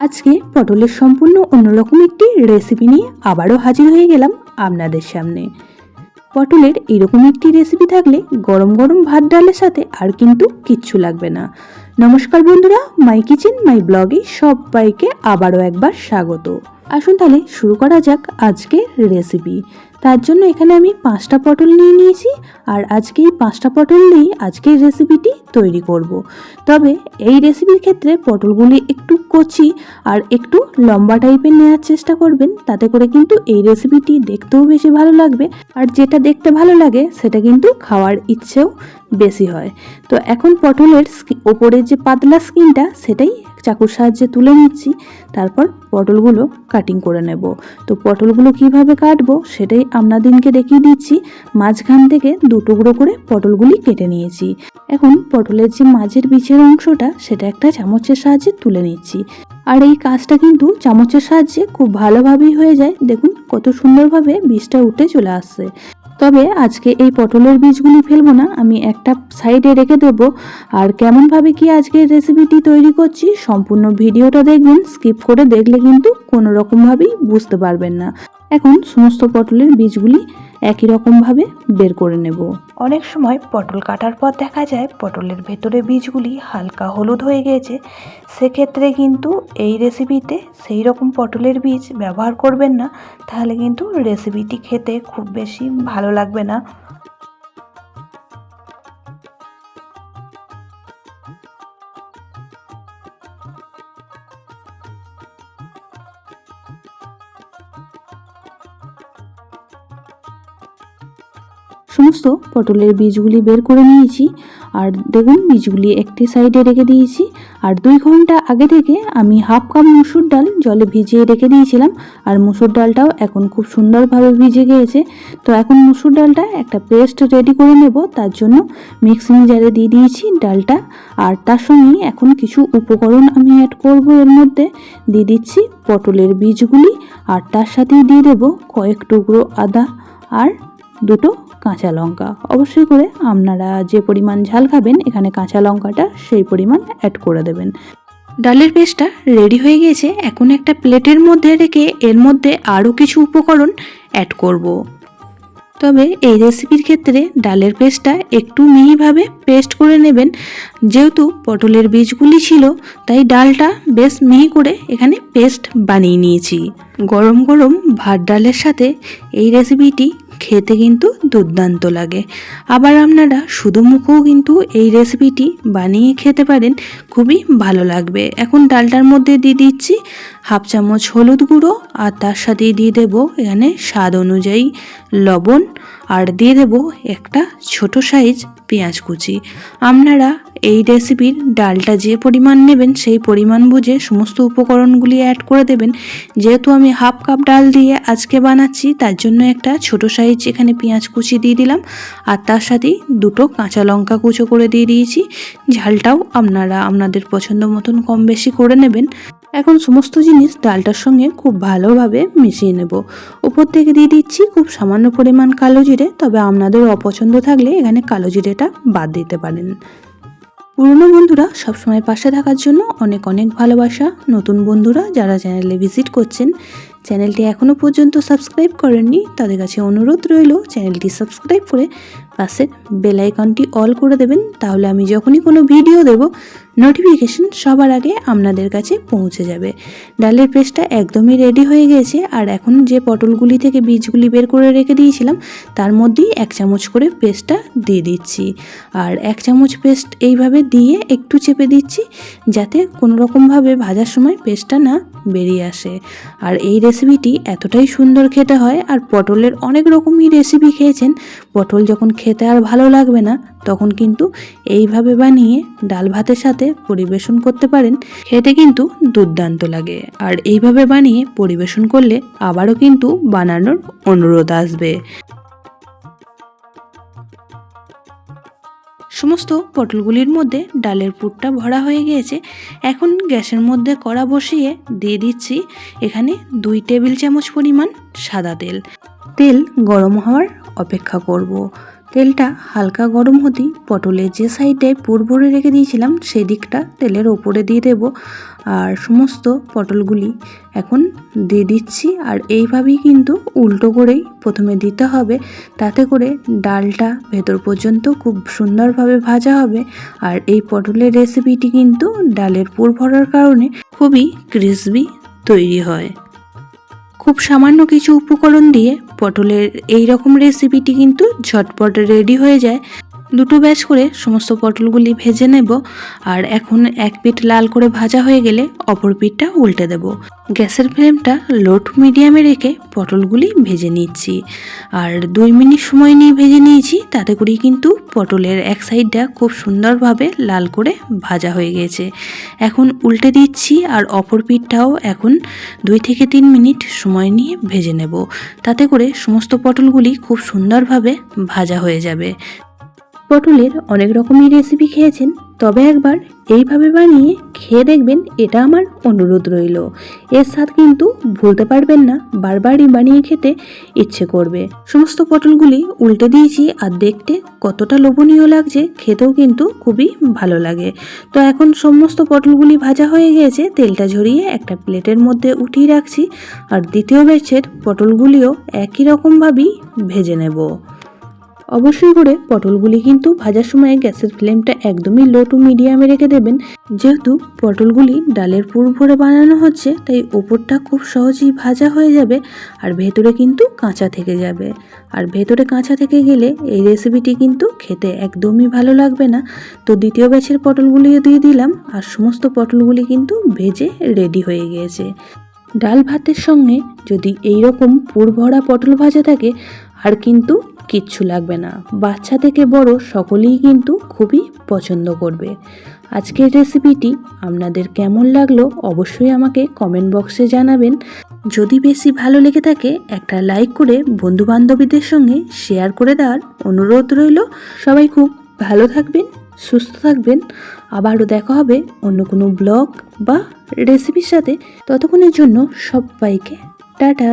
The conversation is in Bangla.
আজকে পটলের সম্পূর্ণ অন্যরকম একটি রেসিপি নিয়ে আবারও হাজির হয়ে গেলাম আপনাদের সামনে। পটলের এরকম একটি রেসিপি থাকলে গরম গরম ভাত ডালের সাথে আর কিন্তু কিচ্ছু লাগবে না। নমস্কার বন্ধুরা মাই কিচেন মাই ব্লগে সবাইকে আবারও একবার স্বাগত। আসুন তাহলে শুরু করা যাক আজকের রেসিপি তার জন্য এখানে আমি পাঁচটা পটল নিয়ে নিয়েছি আর আজকে এই পাঁচটা পটল নিয়েই আজকের রেসিপিটি তৈরি করব। তবে এই রেসিপির ক্ষেত্রে পটলগুলি একটু কচি আর একটু লম্বা টাইপের নেওয়ার চেষ্টা করবেন, তাতে করে কিন্তু এই রেসিপিটি দেখতেও বেশি ভালো লাগবে আর যেটা দেখতে ভালো লাগে সেটা কিন্তু খাওয়ার ইচ্ছেও বেশি হয় তো এখন পটলের ওপরের যে পাতলা স্কিনটা সেটাই চাকুর সাহায্যে তুলে নিচ্ছি, তারপর পটলগুলো কাটিং করে নেব। তো পটলগুলো কীভাবে কাটবো সেটাই আপনাদেরকে দেখিয়ে দিচ্ছি। মাঝখান থেকে দু টুকরো করে পটলগুলি কেটে নিয়েছি। এখন পটলের যে মাঝের বিচের অংশটা, সেটা একটা চামচের সাহায্যে তুলে নিচ্ছি। আর এই কাজটা কিন্তু চামচের সাহায্যে খুব ভালোভাবেই হয়ে যায়। দেখুন কত সুন্দরভাবে বীজটা উঠে চলে আসছে। তবে আজকে এই পটলের বীজগুলি ফেলব না, আমি একটা সাইডে রেখে দেবো। আর কেমনভাবে কি আজকে রেসিপিটি তৈরি করছি, সম্পূর্ণ ভিডিওটা দেখবেন, স্কিপ করে দেখলে কিন্তু কোনো রকমভাবেই বুঝতে পারবেন না। এখন সমস্ত পটলের বীজগুলি একই রকমভাবে বের করে নেব। অনেক সময় পটল কাটার পর দেখা যায় পটলের ভেতরে বীজগুলি হালকা হলুদ হয়ে গিয়েছে। সেক্ষেত্রে কিন্তু এই রেসিপিতে সেই রকম পটলের বীজ ব্যবহার করবেন না। তাহলে কিন্তু রেসিপিটি খেতে খুব বেশি ভালো লাগবে না। সমস্ত পটলের বীজগুলি বের করে নিয়েছি। আর দেখুন, বীজগুলি একটি সাইডে রেখে দিয়েছি। আর দুই ঘণ্টা আগে থেকে আমি হাফ কাপ মুসুর ডাল জলে ভিজিয়ে রেখে দিয়েছিলাম। আর মুসুর ডালটাও এখন খুব সুন্দরভাবে ভিজে গিয়েছে। তো এখন মুসুর ডালটা একটা পেস্ট রেডি করে নেব। তার জন্য মিক্সিং জারে দিয়ে দিয়েছি ডালটা। আর তার সঙ্গে এখন কিছু উপকরণ আমি অ্যাড করব। এর মধ্যে দিয়ে দিচ্ছি পটলের বীজগুলি। আর তার সাথেই দিয়ে দেব কয়েক টুকরো আদা। আর দুটো কাঁচা লঙ্কা। অবশ্যই করে আপনারা যে পরিমাণ ঝাল খাবেন, এখানে কাঁচা লঙ্কাটা সেই পরিমাণ অ্যাড করে দেবেন। ডালের পেস্টটা রেডি হয়ে গিয়েছে। এখন একটা প্লেটের মধ্যে রেখে এর মধ্যে আরও কিছু উপকরণ অ্যাড করব। তবে এই রেসিপির ক্ষেত্রে ডালের পেস্টটা একটু মিহিভাবে পেস্ট করে নেবেন। যেহেতু পটলের বীজগুলি ছিল, তাই ডালটা বেশ মিহি করে এখানে পেস্ট বানিয়ে নিয়েছি। গরম গরম ভাত ডালের সাথে এই রেসিপিটি খেতে কিন্তু দুর্দান্ত লাগে। আবার আপনারা শুধু মুখেও কিন্তু এই রেসিপিটি বানিয়ে খেতে পারেন, খুবই ভালো লাগবে। এখন ডালটার মধ্যে দিয়ে দিচ্ছি হাফ চামচ হলুদ গুঁড়ো আর তার সাথে দিয়ে দেব এখানে স্বাদ অনুযায়ী লবণ আর দিয়ে দেব একটা ছোট সাইজ পেঁয়াজ কুচি। আপনারা এই রেসিপির ডালটা যে পরিমাণ নেবেন, সেই পরিমাণ বুঝে সমস্ত উপকরণগুলি অ্যাড করে দেবেন। যেহেতু আমি হাফ কাপ ডাল দিয়ে আজকে বানাচ্ছি, তার জন্য একটা ছোট সাইজ এখানে পেঁয়াজ কুচি দিয়ে দিলাম। আর তার সাথেই দুটো কাঁচা লঙ্কা কুচো করে দিয়ে দিয়েছি। ঝালটাও আপনারা আপনাদের পছন্দ মতন কম বেশি করে নেবেন। এখন সমস্ত জিনিস ডালটার সঙ্গে খুব ভালোভাবে মিশিয়ে নেব। উপর থেকে দিয়ে দিচ্ছি খুব সামান্য পরিমাণ কালো জিরে, তবে আপনাদের অপছন্দ থাকলে এখানে কালো জিরেটা বাদ দিতে পারেন। পুরনো বন্ধুরা সবসময় পাশে থাকার জন্য অনেক অনেক ভালোবাসা। নতুন বন্ধুরা যারা চ্যানেলে ভিজিট করছেন চ্যানেলটি এখনও পর্যন্ত সাবস্ক্রাইব করেননি, তাদের কাছে অনুরোধ রইল চ্যানেলটি সাবস্ক্রাইব করে পাশের বেল আইকনটি অল করে দেবেন, তাহলে আমি যখনই কোনো ভিডিও দেব নোটিফিকেশন সবার আগে আপনাদের কাছে পৌঁছে যাবে। ডালের পেস্টটা একদমই রেডি হয়ে গেছে, আর এখন যে পটলগুলি থেকে বীজগুলি বের করে রেখে দিয়েছিলাম, তার মধ্যেই এক চামচ করে পেস্টটা দিয়ে দিচ্ছি। আর এক চামচ পেস্ট এইভাবে দিয়ে একটু চেপে দিচ্ছি, যাতে কোনো রকমভাবে ভাজার সময় পেস্টটা না বেরিয়ে আসে। আর এই রেসিপিটি এতটাই সুন্দর খেতে হয় আর পটলের অনেক রকমই রেসিপি খেয়েছেন, পটল যখন খেতে আর ভালো লাগবে না, তখন কিন্তু এইভাবে বানিয়ে ডাল ভাতের সাথে পরিবেশন করতে পারেন। খেতে কিন্তু দুর্দান্ত লাগে আর এইভাবে বানিয়ে পরিবেশন করলে আবারও কিন্তু বানানোর অনুরোধ আসবে। সমস্ত পটলগুলির মধ্যে ডালের পুরটা ভরা হয়ে গিয়েছে। এখন গ্যাসের মধ্যে কড়া বসিয়ে দিয়ে দিচ্ছি এখানে দুই টেবিল চামচ পরিমাণ সাদা তেল। তেল গরম হওয়ার অপেক্ষা করব। তেলটা হালকা গরম হতেই পটলের যে সাইডটায় পুর ভরে রেখে দিয়েছিলাম সেই দিকটা তেলের ওপরে দিয়ে দেব। আর সমস্ত পটলগুলি এখন দিয়ে দিচ্ছি। আর এইভাবেই কিন্তু উল্টো করেই প্রথমে দিতে হবে। তাতে করে ডালটা ভেতর পর্যন্ত খুব সুন্দরভাবে ভাজা হবে। আর এই পটলের রেসিপিটি কিন্তু ডালের পুর ভরার কারণে খুবই ক্রিসবি তৈরি হয়। খুব সামান্য কিছু উপকরণ দিয়ে পটলের এই রকম রেসিপিটি কিন্তু ঝটপট রেডি হয়ে যায়। দুটো ব্যাচ করে সমস্ত পটলগুলি ভেজে নেব আর এখন এক পিঠ লাল করে ভাজা হয়ে গেলে অপর পিঠটা উল্টে দেব। গ্যাসের ফ্লেমটা লো টু মিডিয়ামে রেখে পটলগুলি ভেজে নিচ্ছি। আর দুই মিনিট সময় নিয়ে ভেজে নিয়েছি, তাতে করেই কিন্তু পটলের এক সাইডটা খুব সুন্দরভাবে লাল করে ভাজা হয়ে গেছে। এখন উল্টে দিচ্ছি আর অপর পিঠটাও এখন দুই থেকে তিন মিনিট সময় নিয়ে ভেজে নেব। তাতে করে সমস্ত পটলগুলি খুব সুন্দরভাবে ভাজা হয়ে যাবে। পটলের অনেক রকমই রেসিপি খেয়েছেন, তবে একবার এইভাবে বানিয়ে খেয়ে দেখবেন এটা আমার অনুরোধ রইল। এর স্বাদ কিন্তু ভুলতে পারবেন না, বারবারই বানিয়ে খেতে ইচ্ছে করবে। সমস্ত পটলগুলি উল্টে দিয়েছি আর দেখতে কতটা লোভনীয় লাগছে, খেতেও কিন্তু খুবই ভালো লাগে। তো এখন সমস্ত পটলগুলি ভাজা হয়ে গিয়েছে তেলটা ঝরিয়ে একটা প্লেটের মধ্যে উঠিয়ে রাখছি আর দ্বিতীয় ব্যাচের পটলগুলিও একই রকমভাবেই ভেজে নেব। অবশ্যই করে পটলগুলি কিন্তু ভাজার সময় গ্যাসের ফ্লেমটা একদমই লো টু মিডিয়ামে রেখে দেবেন। যেহেতু পটলগুলি ডালের পুর ভরে বানানো হচ্ছে, তাই ওপরটা খুব সহজেই ভাজা হয়ে যাবে আর ভেতরে কিন্তু কাঁচা থেকে যাবে। আর ভেতরে কাঁচা থেকে গেলে এই রেসিপিটি কিন্তু খেতে একদমই ভালো লাগবে না। তো দ্বিতীয় ব্যাচের পটলগুলিও দিয়ে দিলাম আর সমস্ত পটলগুলি কিন্তু ভেজে রেডি হয়ে গিয়েছে। ডাল ভাতের সঙ্গে যদি এই রকম পুর ভরা পটল ভাজা থাকে, আর কিন্তু কিচ্ছু লাগবে না। বাচ্চা থেকে বড় সকলেই কিন্তু খুবই পছন্দ করবে। আজকের রেসিপিটি আপনাদের কেমন লাগল অবশ্যই আমাকে কমেন্ট বক্সে জানাবেন। যদি বেশি ভালো লেগে থাকে, একটা লাইক করে বন্ধু বান্ধবীদের সঙ্গে শেয়ার করে দেওয়ার অনুরোধ রইল। সবাই খুব ভালো থাকবেন, সুস্থ থাকবেন। আবারও দেখা হবে অন্য কোনো ব্লগ বা রেসিপির সাথে। ততক্ষণের জন্য সবাইকে টাটা।